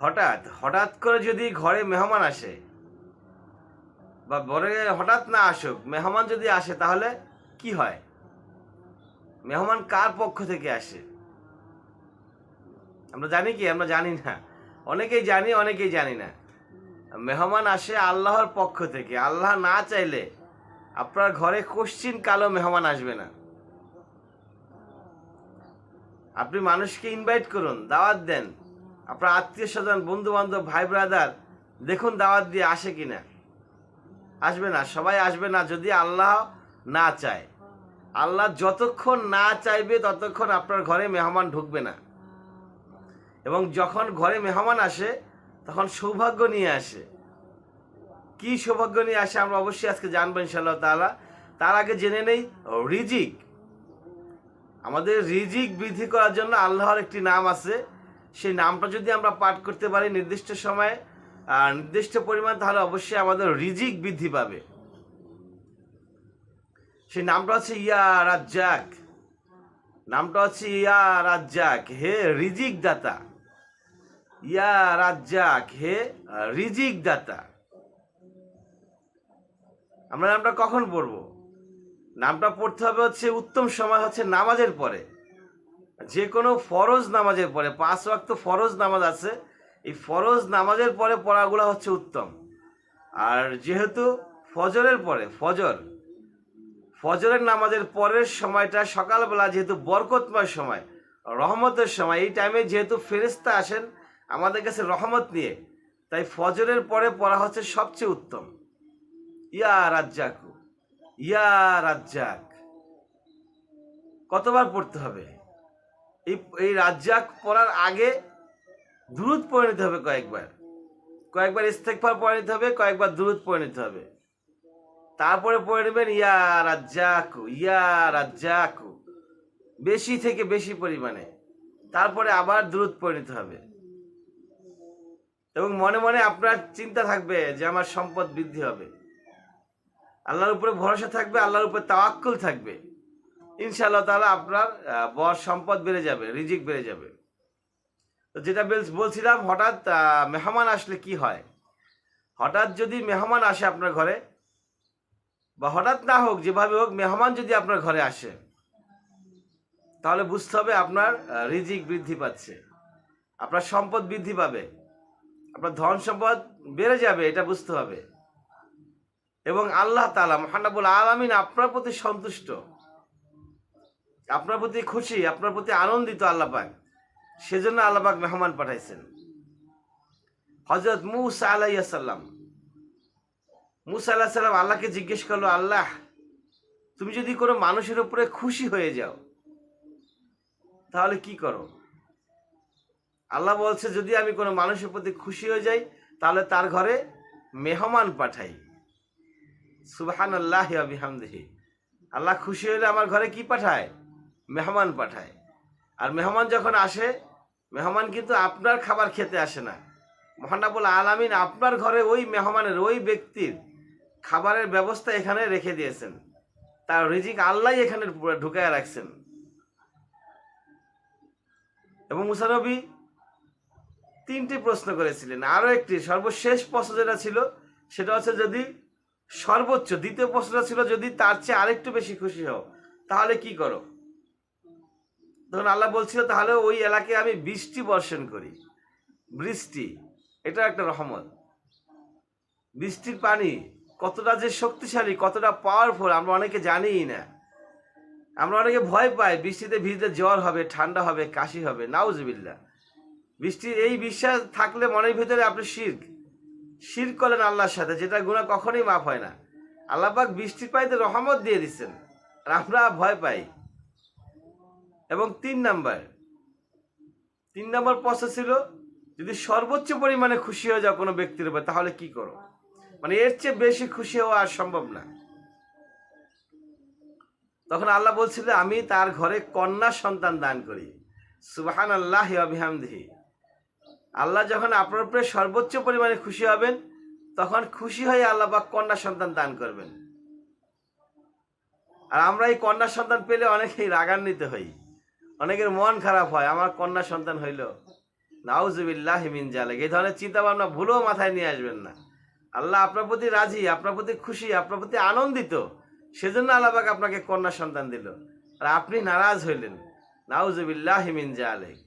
হঠাৎ হঠাৎ করে যদি ঘরে মেহমান আসে, বা ঘরে হঠাৎ না আসুক, মেহমান যদি আসে তাহলে কি হয়? মেহমান কার পক্ষ থেকে আসে? আমরা জানি কি? আমরা জানি না। অনেকেই জানি অনেকেই জানি না। মেহমান আসে আল্লাহর পক্ষ থেকে। আল্লাহ না চাইলে আপনার ঘরে কোশ্চিন কালো মেহমান আসবে না। আপনি মানুষকে ইনভাইট করুন, দাওয়াত দেন। আপনার আত্মীয় স্বজন বন্ধু বান্ধব ভাই ব্রাদার দেখুন দাওয়াত দিয়ে আসে কি না আসবে না, সবাই আসবে না যদি আল্লাহ না চায়। আল্লাহ যতক্ষণ না চাইবে ততক্ষণ আপনার ঘরে মেহমান ঢুকবে না। এবং যখন ঘরে মেহমান আসে, তখন সৌভাগ্য নিয়ে আসে। কি সৌভাগ্য নিয়ে আসে আমরা অবশ্যই আজকে জানব ইনশাল্লাহ তাআলা। তার আগে জেনে নেই, রিজিক। আমাদের রিজিক বৃদ্ধি করার জন্য আল্লাহর একটি নাম আছে সেই নামটা যদি আমরা পাঠ করতে পারি নির্দিষ্ট সময়ে নির্দিষ্ট পরিমাণ, তাহলে অবশ্যই আমাদের রিজিক বৃদ্ধি পাবে। সেই নামটা হচ্ছে ইয়া রাজ্জাক। নামটা হচ্ছে ইয়া রাজ্জাক। হে রিজিক দাতা ইয়া রাজ্জাক, হে রিজিক দাতা আমরা নামটা কখন পড়ব? নামটা পড়তে হবে হচ্ছে উত্তম সময় হচ্ছে নামাজের পরে। যে কোনো ফরজ নামাজের পরে, পাঁচ ওয়াক্ত ফরজ নামাজ আছে, এই ফরজ নামাজের পরে পড়াগুলো হচ্ছে উত্তম। আর যেহেতু ফজরের পরে, ফজর, ফজরের নামাজের পরের সময়টা সকালবেলা যেহেতু বরকতময় সময়, রহমতের সময়, এই টাইমে যেহেতু ফেরেস্তা আসেন, আমাদের কাছে রহমত নিয়ে, তাই ফজরের পরে পড়া হচ্ছে সবচেয়ে উত্তম। ইয়া রাজ্জাকু, ইয়া রাজ্জাক, কতবার পড়তে হবে? এই এই রাজ্জাক পড়ার আগে দূরত পড়ে নিতে হবে কয়েকবার। কয়েকবার ইস্তেকবার পড়ে নিতে হবে, কয়েকবার দূরত পড়ে নিতে হবে। তারপরে পড়ে নেবেন, ইয়া রাজ্জাকু ইয়া রাজ্জাকু। বেশি থেকে বেশি পরিমাণে। তারপরে আবার দূরত পড়ে নিতে হবে। এবং মনে মনে আপনার চিন্তা থাকবে যে আমার সম্পদ বৃদ্ধি হবে। আল্লাহর উপরে ভরসা থাকবে, আল্লাহর উপরে তাওয়াক্কুল থাকবে। ইনশাআল্লাহ তাআলা আপনার বর সম্পদ বেড়ে যাবে, রিজিক বেড়ে যাবে। তো যেটা বেল- বলছিলাম, হঠাৎ মেহমান আসলে কি হয়? হঠাৎ যদি মেহমান আসে আপনার ঘরে, বা হঠাৎ না হোক, যেভাবে হোক, মেহমান যদি আপনার ঘরে আসে, তাহলে বুঝতে হবে আপনার রিজিক বৃদ্ধি পাচ্ছে। আপনার সম্পদ বৃদ্ধি পাবে। আপনার ধন সম্পদ বেড়ে যাবে, এটা বুঝতে হবে। এবং আল্লাহ তালা মহানাবুল আলমিন আপনার প্রতি সন্তুষ্ট। আপনার প্রতি খুশি, আপনার প্রতি আনন্দিত আল্লাহ পাক সেজন্য আল্লাহ পাক মেহমান পাঠাইছেন। হজরত মুসা আলাইসাল্লাম মুসা আল্লাহ সাল্লাম আল্লাহকে জিজ্ঞেস করল, আল্লাহ, তুমি যদি কোনো মানুষের উপরে খুশি হয়ে যাও, তাহলে কি করো? আল্লাহ বলছে, যদি আমি কোনো মানুষের প্রতি খুশি হয়ে যাই, তাহলে তার ঘরে মেহমান পাঠাই। সুবহান আল্লাহ আল্লাহ খুশি হলে আমার ঘরে কি পাঠায়? মেহমান পাঠায়। আর মেহমান যখন আসে, মেহমান কিন্তু আপনার খাবার খেতে আসে না। মহানাবুল আলামিন আপনার ঘরে ওই মেহমানের, ওই ব্যক্তির খাবারের ব্যবস্থা এখানে রেখে দিয়েছেন। তার রিজিক আল্লাহ এখানে ঢুকায় রাখছেন। এবং মুসানবী তিনটি প্রশ্ন করেছিলেন। আরও একটি, সর্বশেষ প্রশ্ন যেটা ছিল, সেটা হচ্ছে যদি সর্বোচ্চ, দ্বিতীয় প্রশ্নটা ছিল যদি তার চেয়ে আরেকটু বেশি খুশি হও, তাহলে কি করো? তখন আল্লাহ বলছিল, তাহলে ওই এলাকায় আমি বৃষ্টি বর্ষণ করি। বৃষ্টি, এটা একটা রহমত। বৃষ্টির পানি কতটা যে শক্তিশালী, কতটা পাওয়ারফুল আমরা অনেকে জানিই না। আমরা অনেকে ভয় পাই, বৃষ্টিতে ভিজতে জ্বর হবে, ঠান্ডা হবে, কাশি হবে নাউজবিল্লা বৃষ্টির এই বিশ্বাস থাকলে মনের ভিতরে আপনি শির্ক শির করলেন আল্লাহর সাথে, যেটা গুণা কখনোই মাফ হয় না। আল্লাহ পাক বৃষ্টির পাইতে রহমত দিয়ে দিচ্ছেন, আর আমরা ভয় পাই। এবং তিন নাম্বার। তিন নাম্বার প্রশ্ন ছিল, যদি সর্বোচ্চ পরিমাণে খুশি হয়ে যাও কোনো ব্যক্তির উপর, তাহলে কি করো? মানে এর চেয়ে বেশি খুশি হওয়া আর সম্ভব না। তখন আল্লাহ বলছিল, আমি তার ঘরে কন্যা সন্তান দান করি। সুবাহান আল্লাহ আবিহামদিহি আল্লাহ যখন আপনার উপরে সর্বোচ্চ পরিমাণে খুশি হবেন, তখন খুশি হয়ে আল্লাহ বা কন্যা সন্তান দান করবেন। আর আমরা এই কন্যা সন্তান পেলে অনেকেই রাগান্বিত হই। অনেকের মন খারাপ হয়, আমার কন্যা সন্তান হইল। নাউজুবিল্লাহ মিন এই ধরনের চিন্তা ভাবনা ভুলেও মাথায় নিয়ে আসবেন না। আল্লাহ আপনার প্রতি রাজি, আপনার প্রতি খুশি, আপনার প্রতি আনন্দিত, সেজন্য আল্লাহবাক আপনাকে কন্যা সন্তান দিল। আর আপনি নারাজ হইলেন, নাউজুবিল্লাহ মিন জালেক।